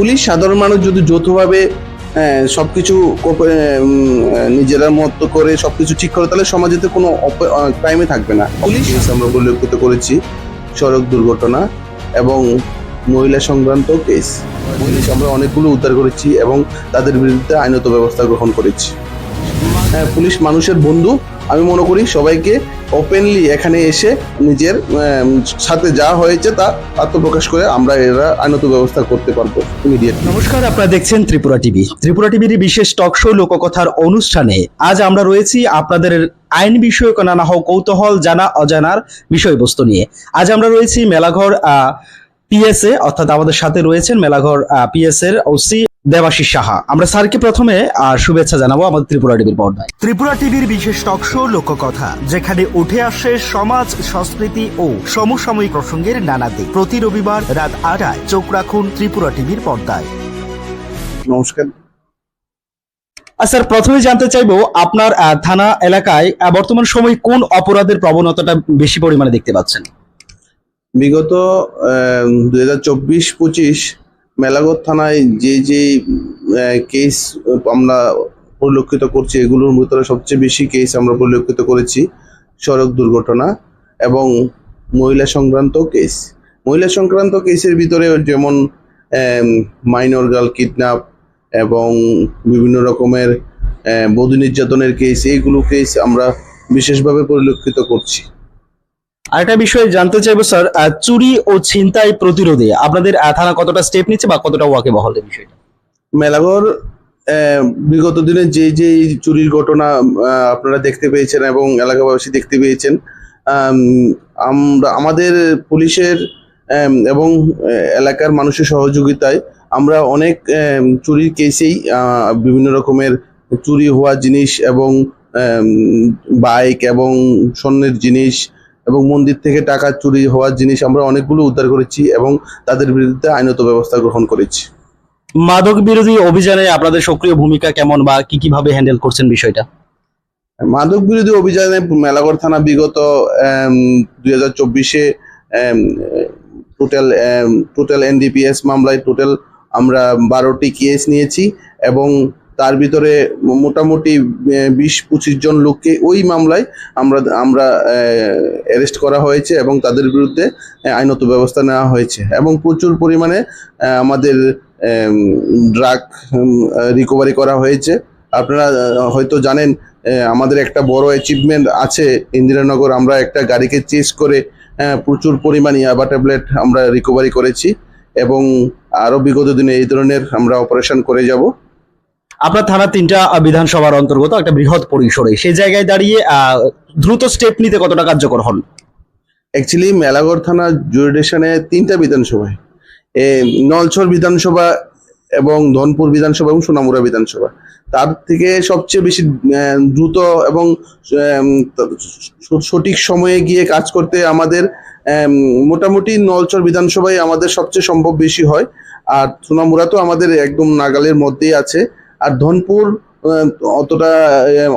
Police সাধারণ মানুষ যদি যৌথভাবে সব আহ, নিজেরা মতো করে সবকিছু ঠিক করে তাহলে সমাজেতে কোনো ক্রাইমে থাকবে না। পুলিশ আমরা পরিলক্ষিত করেছি সড়ক দুর্ঘটনা এবং মহিলা সংক্রান্ত কেস পুলিশ আমরা অনেকগুলো উদ্ধার করেছি এবং তাদের বিরুদ্ধে আইনত ব্যবস্থা গ্রহণ করেছি। পুলিশ মানুষের বন্ধু। আমি মনে করি সবাইকে ওপেনলি এখানে এসে নিজের সাথে যা হয়েছে তা আত্মপ্রকাশ করে আমরা এরা আইনত ব্যবস্থা করতে পারব ইমিডিয়েট নমস্কার, আপনারা দেখছেন ত্রিপুরা টিভি। ত্রিপুরা টিভির বিশেষ টক শো লোককথার অনুষ্ঠানে আজ আমরা রয়েছি আপনাদের আইন বিষয়ক নানা হোক কৌতূহল জানা অজানার বিষয়বস্তু নিয়ে। আজ আমরা রয়েছি মেলাঘর পিএসএ অর্থাৎ আমাদের সাথে রয়েছেন মেলাঘর পিএস এর ওসি দেবাশিস সাহা। আমরা স্যারকে প্রথমে আহ, শুভেচ্ছা জানাব আমাদের ত্রিপুরা টিভির পর্দায়। ত্রিপুরা টিভির বিশেষ টক শো লোককথা যেখানে উঠে আসে সমাজ সংস্কৃতি ও সমসাময়িক প্রসঙ্গের নানা দিক। প্রতি রবিবার রাত আটায় চোখ রাখুন ত্রিপুরা টিভির পর্দায়। নমস্কার। স্যার প্রথমে জানতে চাইব আপনার আহ, থানা এলাকায় বর্তমান সময় কোন অপরাধের প্রবণতাটা বেশি পরিমাণে দেখতে পাচ্ছেন? বিগত দুই হাজার চব্বিশ, পঁচিশ মেলাগত থানায় যে যে কেস আমরা পরিলক্ষিত করছি, এগুলোর ভিতরে সবচেয়ে বেশি কেস আমরা পরিলক্ষিত করেছি সড়ক দুর্ঘটনা এবং মহিলা সংক্রান্ত কেস মহিলা সংক্রান্ত কেসের ভিতরে যেমন মাইনর গার্ল কিডন্যাপ এবং বিভিন্ন রকমের বধূ নির্যাতনের কেস এইগুলো কেস আমরা বিশেষভাবে পরিলক্ষিত করছি। আরেকটা বিষয় জানতে চাইব, স্যার চুরি ও ছিনতাই প্রতিরোধে আপনাদের থানা কতটা স্টেপ নিচ্ছে বা কতটা ওয়াকে বহল এই বিষয়টা? মেলাঘর বিগত দিনে যে যে চুরির ঘটনা আপনারা দেখতে পেয়েছেন এবং এলাকাবাসী দেখতে পেয়েছেন আমরা, আমাদের পুলিশের এবং এলাকার মানুষের সহযোগিতায় আমরা অনেক চুরির কেসেই বিভিন্ন রকমের চুরি হওয়া জিনিস এবং বাইক এবং স্বর্ণের জিনিস এবং মন্দির থেকে টাকা চুরি হওয়ার জিনিস আমরা অনেকগুলো উদ্ধার করেছি এবং তাদের বিরুদ্ধে আইনত ব্যবস্থা গ্রহণ করেছি। মাদক বিরোধী অভিযানে আপনাদের সক্রিয় ভূমিকা কেমন বা কি কীভাবে হ্যান্ডেল করছেন বিষয়টা? মাদক বিরোধী অভিযানে মেলাগড় থানা বিগত দুই হাজার চব্বিশে টোটাল টোটাল এনডিপিএস মামলায় টোটাল আমরা বারোটি কেস নিয়েছি এবং তার ভিতরে মোটামুটি বিশ পঁচিশ জন লোককে ওই মামলায় আমরা আমরা অ্যারেস্ট করা হয়েছে এবং তাদের বিরুদ্ধে আইনত ব্যবস্থা নেওয়া হয়েছে। এবং প্রচুর পরিমাণে আমাদের ড্রাগ রিকভারি করা হয়েছে। আপনারা হয়তো জানেন আমাদের একটা বড় অ্যাচিভমেন্ট আছে ইন্দিরানগর। আমরা একটা গাড়িকে চেস করে প্রচুর পরিমাণ ইয়াবা ট্যাবলেট আমরা রিকভারি করেছি এবং আরও বিগত দিনে এই ধরনের আমরা অপারেশন করে যাব। আপনার থানা তিনটা বিধানসভার অন্তর্গত একটা বৃহৎ পরিসরে। সেই জায়গায় দাঁড়িয়ে দ্রুত স্টেপ নিতে কতটা কার্যকর হন? অ্যাকচুয়ালি মেলাগড় থানা জুরিডিকশনে তিনটা বিধানসভায়। নলছর বিধানসভা এবং ধনপুর বিধানসভা এবং সোনামুড়া বিধানসভা। তার থেকে সবচেয়ে বেশি দ্রুত এবং সঠিক সময়ে গিয়ে কাজ করতে আমাদের মোটামুটি নলছর বিধানসভায় আমাদের সবচেয়ে সম্ভব বেশি হয়। আর সোনামুড়া তো আমাদের একদম নাগালের মধ্যেই আছে। আর ধনপুর অতটা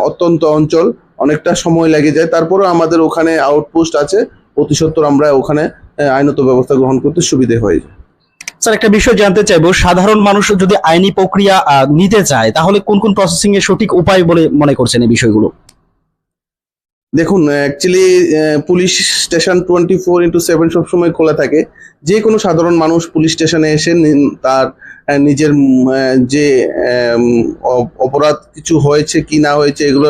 অত্যন্ত অঞ্চল অনেকটা সময় লেগে যায়। তারপরেও আমাদের ওখানে আউটপোস্ট আছে অতি সত্বর আমরা ওখানে আইনত ব্যবস্থা গ্রহণ করতে সুবিধে হয়ে হয় স্যার একটা বিষয় জানতে চাইব সাধারণ মানুষ যদি আইনি প্রক্রিয়া নিতে চায় তাহলে কোন কোন প্রসেসিং এর সঠিক উপায় বলে মনে করছেন এই বিষয়গুলো? দেখুন actually police station twenty four into seven সবসময় খোলা থাকে। যে কোনো সাধারণ মানুষ পুলিশ স্টেশনে এসে তার নিজের যে অপরাধ কিছু হয়েছে কি না হয়েছে এগুলো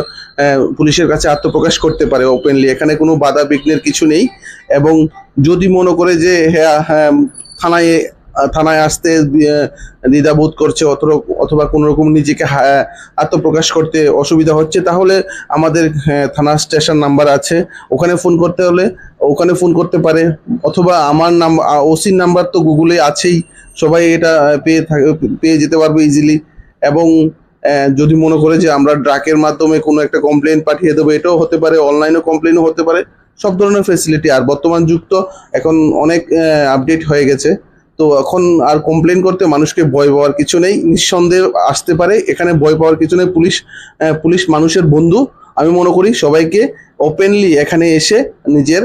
পুলিশের কাছে আত্মপ্রকাশ করতে পারে ওপেনলি এখানে কোনো বাধা বিঘ্নের কিছু নেই। এবং যদি মনে করে যে হ্যাঁ হ্যাঁ থানায় থানায় আসতে দ্বিধাবোধ করছে অথবা কোনো রকম নিজেকে আত্মপ্রকাশ করতে অসুবিধা হচ্ছে তাহলে আমাদের হ্যাঁ, থানা স্টেশন নাম্বার আছে। ওখানে ফোন করতে হলে ওখানে ফোন করতে পারে। অথবা আমার নাম ওসির নাম্বার তো গুগলে আছেই। সবাই এটা পেয়ে থাকে পেয়ে যেতে পারবে ইজিলি এবং যদি মনে করে যে আমরা ড্রাকের মাধ্যমে কোনো একটা কমপ্লেন পাঠিয়ে দেবো, এটাও হতে পারে অনলাইনেও কমপ্লেনও হতে পারে, সব ধরনের ফেসিলিটি আর বর্তমান যুগ তো এখন অনেক আপডেট হয়ে গেছে। তো এখন আর কমপ্লেন করতে মানুষকে ভয় পাওয়ার কিছু নেই। নিঃসন্দেহে আসতে পারে। এখানে ভয় পাওয়ার কিছু নেই। পুলিশ পুলিশ মানুষের বন্ধু। আমি মনে করি সবাইকে ওপেনলি এখানে এসে নিজের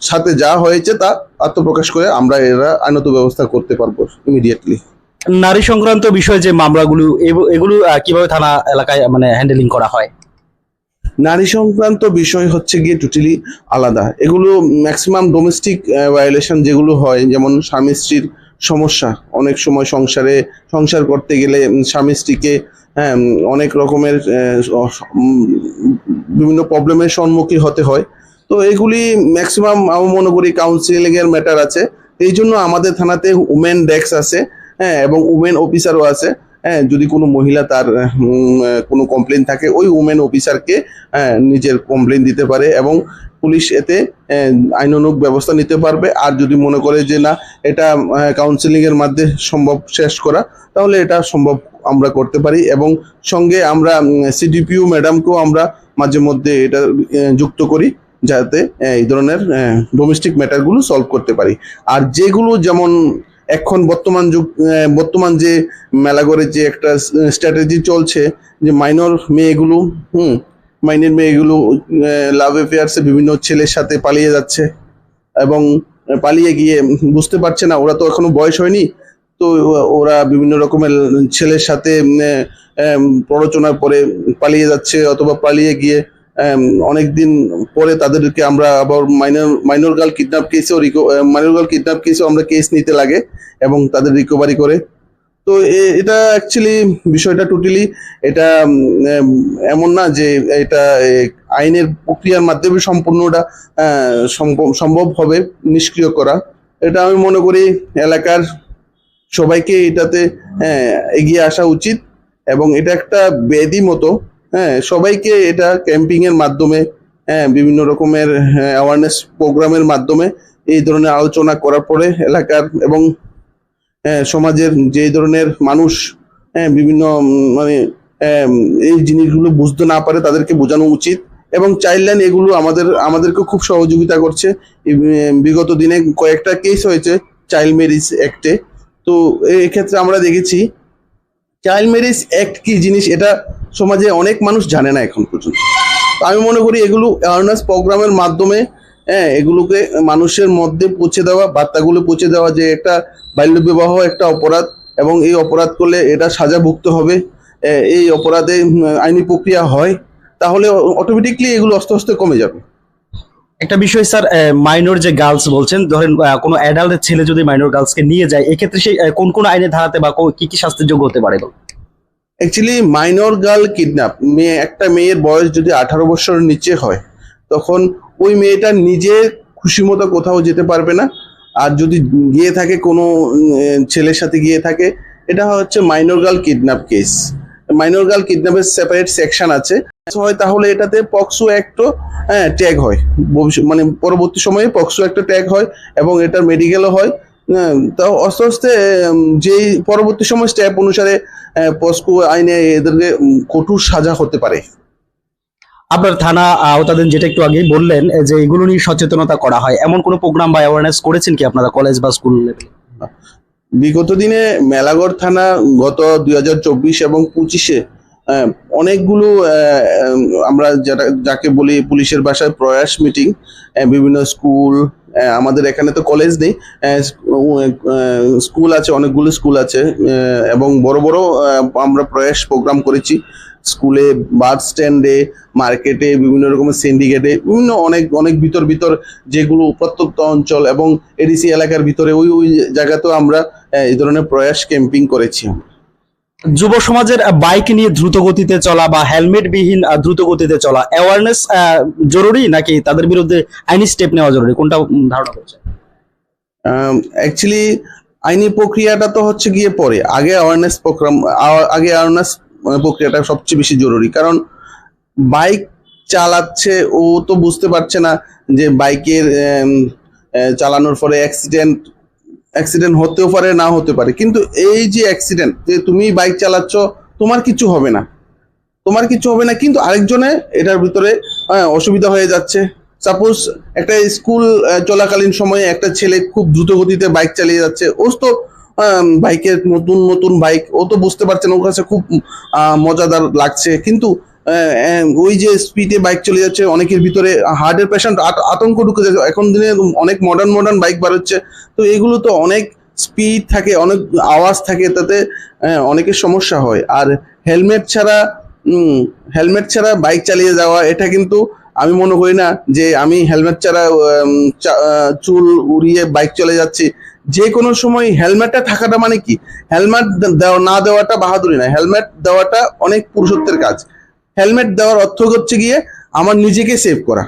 সাথে যা হয়েছে তা আত্মপ্রকাশ করে আমরা এরা আইনত ব্যবস্থা করতে পারব ইমিডিয়েটলি নারী সংক্রান্ত বিষয়ে যে মামলাগুলো এগু- এগুলো কীভাবে থানা এলাকায় মানে হ্যান্ডেলিং করা হয়? নারী সংক্রান্ত বিষয় হচ্ছে গিয়ে টোটালি আলাদা। এগুলো ম্যাক্সিমাম ডোমেস্টিক ভায়োলেশন যেগুলো হয় যেমন স্বামী স্ত্রীর সমস্যা। অনেক সময় সংসারে, সংসার করতে গেলে স্বামী স্ত্রীকে হ্যাঁ অনেক রকমের বিভিন্ন প্রবলেমের সম্মুখীন হতে হয়। তো এগুলি ম্যাক্সিমাম আমি মনে করি কাউন্সিলিংয়ের ম্যাটার আছে। এই জন্য আমাদের থানাতে উমেন ডেস্ক আছে হ্যাঁ এবং উমেন অফিসারও আছে। হ্যাঁ যদি কোনো মহিলা তার কোনো কমপ্লেন থাকে ওই উমেন অফিসারকে হ্যাঁ, নিজের কমপ্লেন দিতে পারে এবং পুলিশ এতে আহ, আইনানুগ ব্যবস্থা নিতে পারবে। আর যদি মনে করে যে না এটা কাউন্সিলিং এর মাধ্যমে সম্ভব শেষ করা তাহলে এটা সম্ভব আমরা করতে পারি এবং সঙ্গে আমরা সিডিপিউ ম্যাডামকেও আমরা মাঝে মধ্যে এটা যুক্ত করি যাতে এই ধরনের ডোমেস্টিক ম্যাটারগুলো সলভ করতে পারি। আর যেগুলো যেমন এখন বর্তমান যুগ বর্তমান যে মেলাগড়ে যে একটা স্ট্র্যাটেজি চলছে, যে মাইনর মেয়েগুলো, হুম মাইনের মেয়েগুলো লাভ অ্যাফেয়ার্সে বিভিন্ন ছেলের সাথে পালিয়ে যাচ্ছে এবং পালিয়ে গিয়ে, বুঝতে পারছে না, ওরা তো এখনও বয়স হয়নি, তো ওরা বিভিন্ন রকমের ছেলের সাথে প্ররোচনা পরে পালিয়ে যাচ্ছে অথবা পালিয়ে গিয়ে অনেক দিন পরে তাদেরকে আমরা আবার মাইনর মাইনর গার্ল কিডন্যাপ কেসেও রিকো মাইনর গার্ল কিডন্যাপ কেসেও আমরা কেস নিতে লাগে এবং তাদের রিকভারি করে। তো এটা অ্যাকচুয়ালি বিষয়টা টোটালি এটা এমন না যে এটা আইনের প্রক্রিয়ার মাধ্যমে সম্পূর্ণটা সম্ভব- হবে নিষ্ক্রিয় করা। এটা আমি মনে করি এলাকার সবাইকে এটাতে এগিয়ে আসা উচিত এবং এটা একটা ব্যাধি মতো হ্যাঁ সবাইকে এটা ক্যাম্পিং এর মাধ্যমে হ্যাঁ বিভিন্ন রকমের অ্যাওয়ারনেস প্রোগ্রামের মাধ্যমে এই ধরনের আলোচনা করার পরে এলাকার এবং হ্যাঁ, সমাজের যে ধরনের মানুষ হ্যাঁ বিভিন্ন মানে উম, এই জিনিসগুলো বুঝতে না পারে তাদেরকে বোঝানো উচিত এবং চাইল্ড লাইন এগুলো আমাদের আমাদেরকে খুব সহযোগিতা করছে। বিগত দিনে কয়েকটা কেস হয়েছে চাইল্ড ম্যারিজ অ্যাক্টে তো এক্ষেত্রে আমরা দেখেছি চাইল্ড ম্যারেজ অ্যাক্ট কি জিনিস? এটা সমাজে অনেক মানুষ জানে না এখন পর্যন্ত আমি মনে করি এগুলো অ্যাওয়ারনেস প্রোগ্রামের মাধ্যমে হ্যাঁ এগুলোকে মানুষের মধ্যে পৌঁছে দেওয়া, বার্তাগুলো পৌঁছে দেওয়া যে একটা বাল্যবিবাহ, একটা অপরাধ, এবং এই অপরাধ করলে এটা সাজা ভুগতে হবে এই অপরাধে আইনি প্রক্রিয়া হয়, তাহলে অটোমেটিকলি এগুলো আস্তে আস্তে কমে যাবে একটা বিষয়, স্যার মাইনর যে গার্লস বলছেন, ধরেন কোনো অ্যাডাল্টের ছেলে যদি মাইনর গার্লসকে নিয়ে যায়, এক্ষেত্রে সেই কোন কোন আইনে ধারাতে বা কো- কি কি শাস্তির যোগ্য হতে পারে? অ্যাকচুয়ালি মাইনর গার্ল কিডন্যাপ মেয়ে, একটা মেয়ের বয়স যদি আঠারো বছরের নিচে হয়, তখন ওই মেয়েটা নিজে খুশি মতো কোথাও যেতে পারবে না। আর যদি গিয়ে থাকে কোনো ছেলের সাথে গিয়ে থাকে, এটা হচ্ছে minor girl kidnap case minor girl কিডন্যাপের separate section আছে। হয় তাহলে এটাতে পক্সো অ্যাক্টও হ্যাঁ ট্যাগ হয়। মানে পরবর্তী সময়ে পক্সো একটা ট্যাগ হয় এবং এটার মেডিকেলও হয়। তাও আস্তে আস্তে যেই পরবর্তী সময় স্টেপ অনুসারে পস্কো আইনে এদেরকে কঠোর সাজা হতে পারে। আপনার থানা আওতাধীন যেটা একটু আগেই বললেন যে এগুলো নিয়ে সচেতনতা করা হয়। এমন কোনো প্রোগ্রাম বা অ্যাওয়ারনেস করেছেন কি আপনারা কলেজ বা স্কুল লেভেলে বিগত দিনে মেলাগড় থানা গত দুই হাজার চব্বিশ এবং পঁচিশে অনেকগুলো আমরা যারা যাকে বলি পুলিশের ভাষায় প্রয়াস মিটিং বিভিন্ন স্কুল আমাদের এখানে তো কলেজ নেই। স্কুল আছে, অনেকগুলো স্কুল আছে এবং বড় বড় আমরা প্রয়াস প্রোগ্রাম করেছি। স্কুলে বাস স্ট্যান্ডে মার্কেটে বিভিন্ন রকমের সিন্ডিকেটে বিভিন্ন অনেক অনেক ভিতর ভিতর যেগুলো প্রত্যন্ত অঞ্চল এবং এডিসি এলাকার ভিতরে ওই ওই জায়গাতেও আমরা এই ধরনের প্রয়াস ক্যাম্পিং করেছি। যুব সমাজের বাইক নিয়ে দ্রুত গতিতে চলা বা হেলমেট বিহীন আহ, দ্রুত গতিতে চলা অ্যাওয়ারনেস জরুরি নাকি তাদের বিরুদ্ধে আইনি স্টেপ নেওয়া জরুরি? কোনটা ধারণা করছে অ্যাকচুয়ালি আইনি প্রক্রিয়াটা তো হচ্ছে গিয়ে পরে। আগে অ্যাওয়ারনেস প্রোগ্রাম আগে অ্যাওয়ারনেস প্রক্রিয়াটা সবচেয়ে বেশি জরুরি। কারণ বাইক চালাচ্ছে ও তো বুঝতে পারছে না যে বাইকের চালানোর ফলে অ্যাক্সিডেন্ট অ্যাক্সিডেন্ট হতেও পারে না হতে পারে। কিন্তু এই যে অ্যাক্সিডেন্ট যে তুমি বাইক চালাচ্ছ তোমার কিছু হবে না। তোমার কিছু হবে না কিন্তু আরেকজনে এটার ভিতরে হ্যাঁ, অসুবিধা হয়ে যাচ্ছে। সাপোজ একটা স্কুল চলাকালীন সময়ে একটা ছেলে খুব দ্রুত গতিতে বাইক চালিয়ে যাচ্ছে। ও তো বাইকের নতুন নতুন বাইক ও তো বুঝতে পারছে না ওর কাছে খুব মজাদার লাগছে। কিন্তু ওই যে স্পিডে বাইক চলে যাচ্ছে, অনেকের ভিতরে হার্টের পেশেন্ট আতঙ্ক ঢুকে যাচ্ছে। এখন দিনে অনেক মডার্ন মডার্ন বাইক বার হচ্ছে তো এগুলো তো অনেক স্পিড থাকে, অনেক আওয়াজ থাকে, তাতে অনেকের সমস্যা হয়। আর হেলমেট ছাড়া হেলমেট ছাড়া বাইক চালিয়ে যাওয়া, এটা কিন্তু আমি মনে করি না যে আমি হেলমেট ছাড়া চুল উড়িয়ে বাইক চলে যাচ্ছি। যে কোনো সময় হেলমেটটা থাকাটা মানে কি? হেলমেট না দেওয়াটা বাহাদুরি না হেলমেট দেওয়াটা অনেক পুরুষত্বের কাজ। হেলমেট দেওয়ার অর্থ হচ্ছে গিয়ে আমার নিজেকে সেভ করা।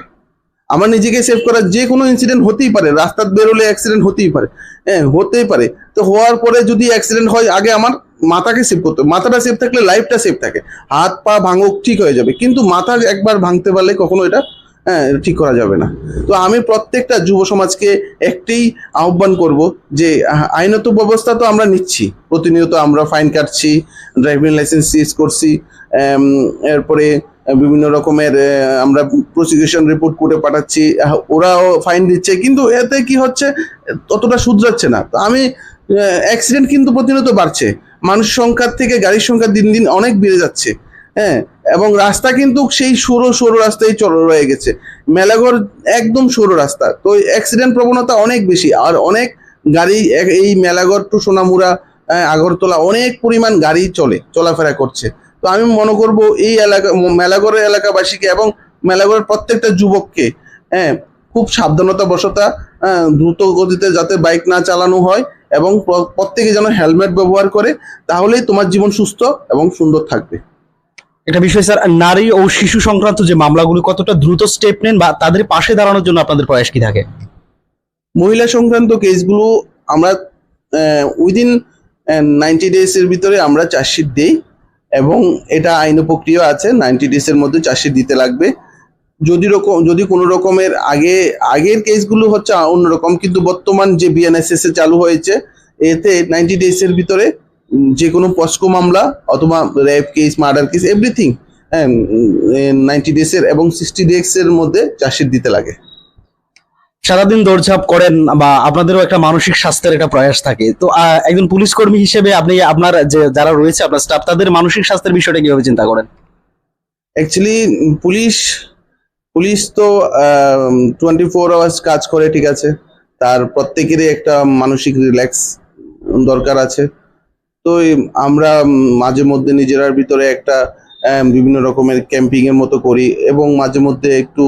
আমার নিজেকে সেভ করা যে কোনো ইনসিডেন্ট হতেই পারে রাস্তায় বেরোলে অ্যাক্সিডেন্ট হতেই পারে হ্যাঁ হতেই পারে। তো হওয়ার পরে যদি অ্যাক্সিডেন্ট হয়, আগে আমার মাথাকে সেভ করতে মাথাটা সেভ থাকলে লাইফটা সেভ থাকে। হাত, পা ভাঙুক, ঠিক হয়ে যাবে। কিন্তু মাথা একবার ভাঙতে পারলে কখনো এটা হ্যাঁ ঠিক করা যাবে না। তো আমি প্রত্যেকটা যুব সমাজকে একটাই আহ্বান করব যে, আইনত ব্যবস্থা তো আমরা নিচ্ছি। প্রতিনিয়ত আমরা ফাইন কাটছি ড্রাইভিং লাইসেন্স সিজ করছি এরপরে বিভিন্ন রকমের আমরা প্রসিকিউশন রিপোর্ট করে পাঠাচ্ছি। ওরাও ফাইন দিচ্ছে কিন্তু এতে কি হচ্ছে ততটা শুধরাচ্ছে না। তো আমি অ্যাক্সিডেন্ট কিন্তু প্রতিনিয়ত বাড়ছে। মানুষ সংখ্যার থেকে গাড়ির সংখ্যা দিন দিন অনেক বেড়ে যাচ্ছে। হ্যাঁ এবং রাস্তা কিন্তু সেই সরু সরু রাস্তায় চল রয়ে গেছে। মেলাঘর একদম সরু রাস্তা। তো অ্যাক্সিডেন্ট প্রবণতা অনেক বেশি। আর অনেক গাড়ি এই মেলাঘর টু সোনামুড়া আহ, আগরতলা অনেক পরিমাণ গাড়ি চলে চলাফেরা করছে। তো আমি মনে করব এই এলাকা ম- মেলাঘরের এলাকাবাসীকে এবং মেলাঘরের প্রত্যেকটা যুবককে হ্যাঁ খুব সাবধানতা বশতা দ্রুত গতিতে যাতে বাইক না চালানো হয় এবং প্রত্যেকে যেন হেলমেট ব্যবহার করে তাহলেই তোমার জীবন সুস্থ এবং সুন্দর থাকবে। একটা বিষয় স্যার নারী ও শিশু সংক্রান্ত যে মামলাগুলো কতটা দ্রুত স্টেপ নেন বা তাদের পাশে দাঁড়ানোর জন্য আপনাদের প্রয়াস কি থাকে? মহিলা সংক্রান্ত কেসগুলো আমরা উইদিন নাইনটি ডেজ এর ভিতরে আমরা চার্জশিট দিই। এবং এটা আইন প্রক্রিয়া আছে নাইনটি ডেজ এর মধ্যে চার্জশিট দিতে লাগবে। যদি রকম, যদি কোনো রকমের আগে, আগের কেসগুলো হচ্ছে অন্যরকম কিন্তু বর্তমান যে বিএনএসএস এ চালু হয়েছে, এতে নাইনটি ডেজ এর ভিতরে যে কোনো পস্কো মামলা অথবা rape case murder case everything হ্যাঁ নাইনটি ডেজ এর এবং সিক্সটি ডেজ এর মধ্যে চার্জশিট দিতে লাগে। সারাদিন দৌড়ঝাঁপ করেন বা আপনাদেরও একটা মানসিক স্বাস্থ্যের একটা প্রয়াস থাকে। তো একজন পুলিশ কর্মী হিসেবে আপনি আপনার যে, যারা রয়েছে, আপনার স্টাফ তাদের মানসিক স্বাস্থ্যের বিষয়টা কীভাবে চিন্তা করেন? অ্যাকচুয়ালি পুলিশ পুলিশ তো টোয়েন্টি ফোর আওয়ার্স কাজ করে, ঠিক আছে? তার প্রত্যেকেরই একটা মানসিক রিল্যাক্স দরকার আছে। তো আমরা মাঝে মধ্যে নিজেরার ভিতরে একটা বিভিন্ন রকমের ক্যাম্পিং এর মতো করি এবং মাঝে মধ্যে একটু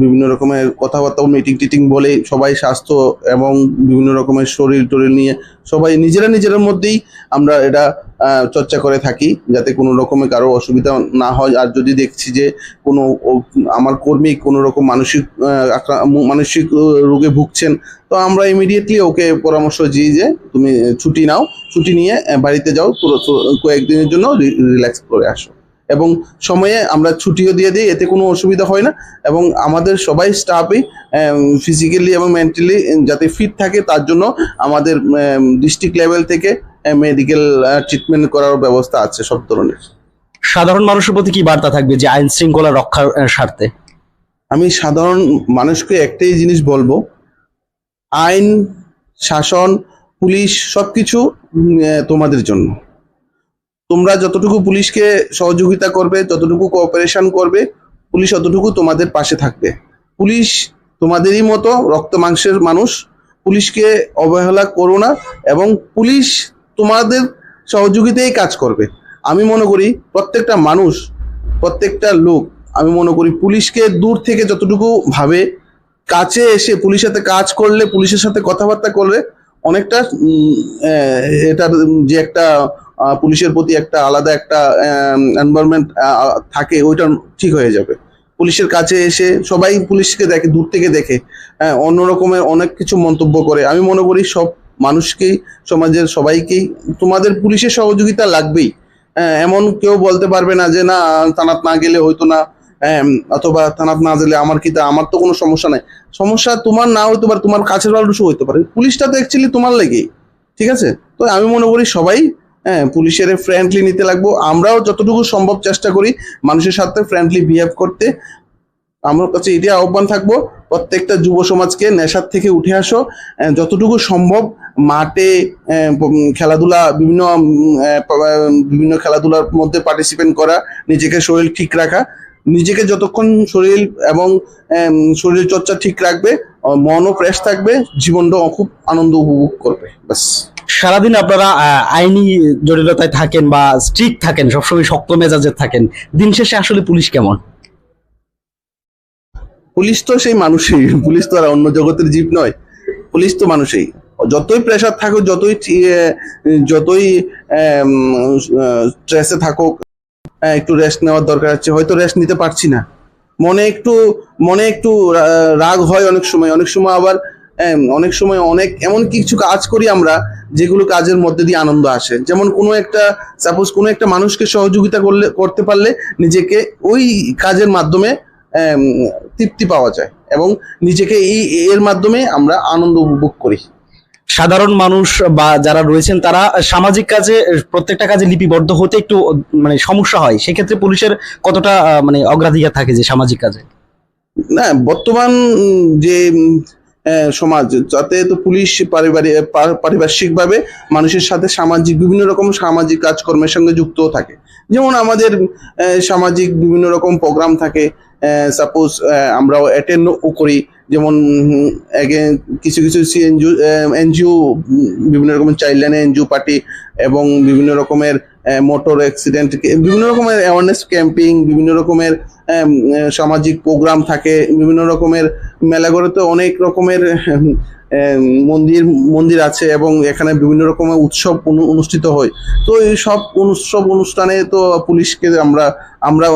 বিভিন্ন রকমের কথাবার্তা মিটিং টিটিং বলে সবাই স্বাস্থ্য এবং বিভিন্ন রকমের শরীর টরির নিয়ে সবাই নিজেরা নিজেদের মধ্যেই আমরা এটা চর্চা করে থাকি যাতে কোনো রকমের কারও অসুবিধা না হয়। আর যদি দেখছি যে কোনো আমার কর্মী কোনো রকম মানসিক মানসিক রোগে ভুগছেন, তো আমরা ইমিডিয়েটলি ওকে পরামর্শ দিই যে তুমি ছুটি নাও, ছুটি নিয়ে বাড়িতে যাও কয়েকদিনের জন্য রিল্যাক্স করে আসো। এবং সময়ে আমরা ছুটিও দিয়ে দিই এতে কোনো অসুবিধা হয় না। এবং আমাদের সবাই স্টাফই ফিজিক্যালি এবং মেন্টালি যাতে ফিট থাকে তার জন্য আমাদের ডিস্ট্রিক্ট লেভেল থেকে মেডিকেল ট্রিটমেন্ট করার ব্যবস্থা আছে সব ধরনের। সাধারণ মানুষের প্রতি কি বার্তা থাকবে যে আইন শৃঙ্খলা রক্ষার স্বার্থে? আমি সাধারণ মানুষকে একটাই জিনিস বলব আইন শাসন পুলিশ সবকিছু উম, আহ, তোমাদের জন্য। তোমরা যতটুকু পুলিশকে সহযোগিতা করবে, যতটুকু কোঅপারেশন করবে, পুলিশ অতটুকু তোমাদের পাশে থাকবে। পুলিশ তোমাদেরই মতো রক্ত মাংসের মানুষ, পুলিশকে অবহেলা করো না এবং পুলিশ তোমাদের সহযোগিতায় কাজ করবে। আমি মনে করি প্রত্যেকটা মানুষ, প্রত্যেকটা লোক, আমি মনে করি পুলিশকে দূর থেকে যতটুকু ভাবে, কাছে এসে পুলিশের সাথে কাজ করলে, পুলিশের সাথে কথাবার্তা করলে অনেকটা এটার যে একটা পুলিশের প্রতি একটা আলাদা একটা এনভায়রনমেন্ট থাকে ওইটা ঠিক হয়ে যাবে। পুলিশের কাছে এসে সবাই পুলিশকে দেখে দূর থেকে দেখে হ্যাঁ অন্য অনেক কিছু মন্তব্য করে। আমি মনে করি সব মানুষকেই সমাজের সবাইকেই তোমাদের পুলিশের সহযোগিতা লাগবেই। হ্যাঁ, এমন কেউ বলতে পারবে না যে না থানাত না গেলে হয়তো না হ্যাঁ, অথবা থানাত না গেলে আমার কি তা আমার তো কোনো সমস্যা নাই। সমস্যা তোমার না হইতে পারে তোমার কাছের মানুষও হইতে পারে। পুলিশটা তো অ্যাকচুয়ালি তোমার লেগেই ঠিক আছে? তো আমি মনে করি সবাই হ্যাঁ পুলিশের ফ্রেন্ডলি নিতে লাগবো। আমরাও যতটুকু সম্ভব চেষ্টা করি মানুষের সাথে ফ্রেন্ডলি বিহেভ করতে। আমার কাছে এটাই আহ্বান থাকব, প্রত্যেকটা যুব সমাজকে নেশার থেকে উঠে আসো। যতটুকু সম্ভব মাঠে খেলাধুলা বিভিন্ন বিভিন্ন খেলাধুলার মধ্যে পার্টিসিপেট করা, নিজেকে শরীর ঠিক রাখা। নিজেকে যতক্ষণ শরীর এবং শরীর চর্চা ঠিক রাখবে মনও ফ্রেশ থাকবে, জীবনটাও খুব আনন্দ উপভোগ করবে। ব্যাস। সারাদিন আপনারা আইনি জটিলতায় থাকেন বা স্ট্রিক্ট থাকেন সবসময় শক্ত মেজাজের থাকেন দিন শেষে আসলে পুলিশ কেমন? পুলিশ তো সেই মানুষই পুলিশ তো আর অন্য জগতের জীব নয় পুলিশ তো মানুষই। যতই প্রেশার থাকুক যতই যতই স্ট্রেসে থাকুক আহ, একটু রেস্ট নেওয়ার দরকার আছে হয়তো রেস্ট নিতে পারছি না। মনে একটু মনে একটু রাগ হয় অনেক সময় অনেক সময় আবার অনেক সময় অনেক এমন কিছু কাজ করি আমরা যেগুলো কাজের মধ্যে দিয়ে আনন্দ আসে। যেমন কোনো একটা সাপোজ কোনো একটা মানুষকে সহযোগিতা করলে করতে পারলে নিজেকে ওই কাজের মাধ্যমে তৃপ্তি পাওয়া যায় এবং নিজেকে এই এর মাধ্যমে আমরা আনন্দ উপভোগ করি। সাধারণ মানুষ বা যারা রয়েছেন তারা সামাজিক কাজে প্রত্যেকটা কাজে লিপিবদ্ধ হতে একটু মানে সমস্যা হয়। সেক্ষেত্রে পুলিশের কতটা মানে অগ্রাধিকার থাকে যে সামাজিক কাজে? না বর্তমান যে সমাজ, যাতে তো পুলিশ পারিবারিক পারিপার্শ্বিক ভাবে মানুষের সাথে সামাজিক, বিভিন্ন রকম সামাজিক কাজকর্মের সঙ্গে যুক্ত থাকে। যেমন আমাদের সামাজিক বিভিন্ন রকম প্রোগ্রাম থাকে সাপোজ আমরাও অ্যাটেন্ডও করি। যেমন কিছু কিছু এনজিও এনজিও বিভিন্ন রকমের চাইল্ড লাইন এনজিও পার্টি এবং বিভিন্ন রকমের মোটর অ্যাক্সিডেন্ট বিভিন্ন রকমের অ্যাওয়ারনেস ক্যাম্পিং বিভিন্ন রকমের সামাজিক প্রোগ্রাম থাকে, বিভিন্ন রকমের মেলাঘরে অনেক রকমের মন্দির মন্দির আছে এবং এখানে বিভিন্ন রকমের উৎসব অনু- অনুষ্ঠিত হয়। তো এই সব উৎসব অনুষ্ঠানে তো পুলিশকে আমরা আমরা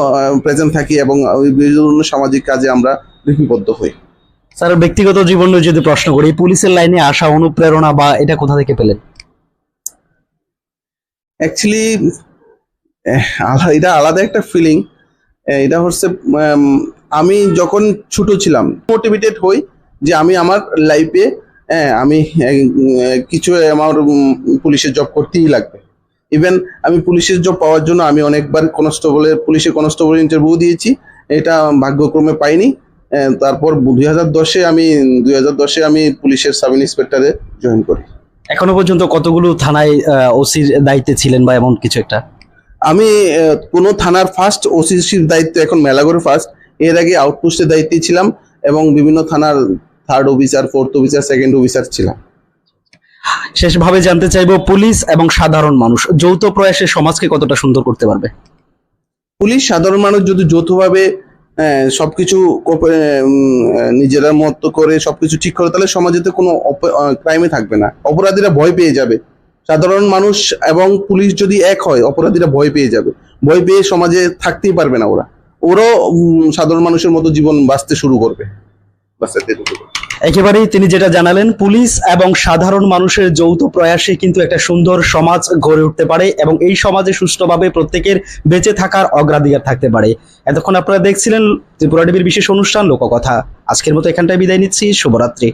প্রেজেন্ট থাকি এবং বিভিন্ন সামাজিক কাজে আমরা লিপিবদ্ধ হই। স্যার, ব্যক্তিগত জীবন যদি প্রশ্ন করি পুলিশের লাইনে আসা অনুপ্রেরণা বা এটা কোথা থেকে পেলেন? অ্যাকচুয়ালি এটা আলাদা একটা ফিলিং এটা হচ্ছে আমি যখন ছোট ছিলাম মোটিভেটেড হই যে আমি আমার লাইফে আমি কিছু আমার পুলিশের জব করতেই লাগবে। ইভেন আমি পুলিশের জব পাওয়ার জন্য আমি অনেকবার কনস্টেবলের পুলিশের কনস্টেবল ইন্টারভিউ দিয়েছি। এটা ভাগ্যক্রমে পাইনি। তারপর দুই হাজার দশে আমি দুই হাজার দশে আমি পুলিশের সাব ইন্সপেক্টরে জয়েন করি। এখনও পর্যন্ত কতগুলো থানায় ওসির দায়িত্বে ছিলেন বা এমন কিছু একটা? আমি কোনো থানার ফার্স্ট ওসিসির দায়িত্ব এখন মেলাগড়ে ফার্স্ট এর আগে আউটপোস্টের দায়িত্বে ছিলাম এবং বিভিন্ন থানার third officer fourth officer second officer ছিলাম। শেষভাবে জানতে চাইব পুলিশ এবং সাধারণ মানুষ যৌথ প্রয়াসে সমাজকে কতটা সুন্দর করতে পারবে? পুলিশ সাধারণ মানুষ যদি যৌথভাবে আহ, সবকিছু নিজেরা মতো করে সবকিছু ঠিক করে তাহলে সমাজে তো কোনো ক্রাইমে থাকবে না। অপরাধীরা ভয় পেয়ে যাবে। সাধারণ মানুষ এবং পুলিশ যদি এক হয় অপরাধীরা ভয় পেয়ে যাবে। ভয় পেয়ে সমাজে থাকতেই পারবে না ওরা। ওরাও সাধারণ মানুষের মতো জীবন বাঁচতে শুরু করবে। বাঁচতে। একেবারেই তিনি যেটা জানালেন, পুলিশ এবং সাধারণ মানুষের যৌথ প্রয়াসে কিন্তু একটা সুন্দর সমাজ গড়ে উঠতে পারে এবং এই সমাজে সুষ্ঠুভাবে প্রত্যেকের বেঁচে থাকার অগ্রাধিকার থাকতে পারে। এতক্ষণ আপনারা দেখছিলেন ত্রিপুরা টিভির বিশেষ অনুষ্ঠান, লোককথা। আজকের মতো এখানটায় বিদায় নিচ্ছি। শুভরাত্রি।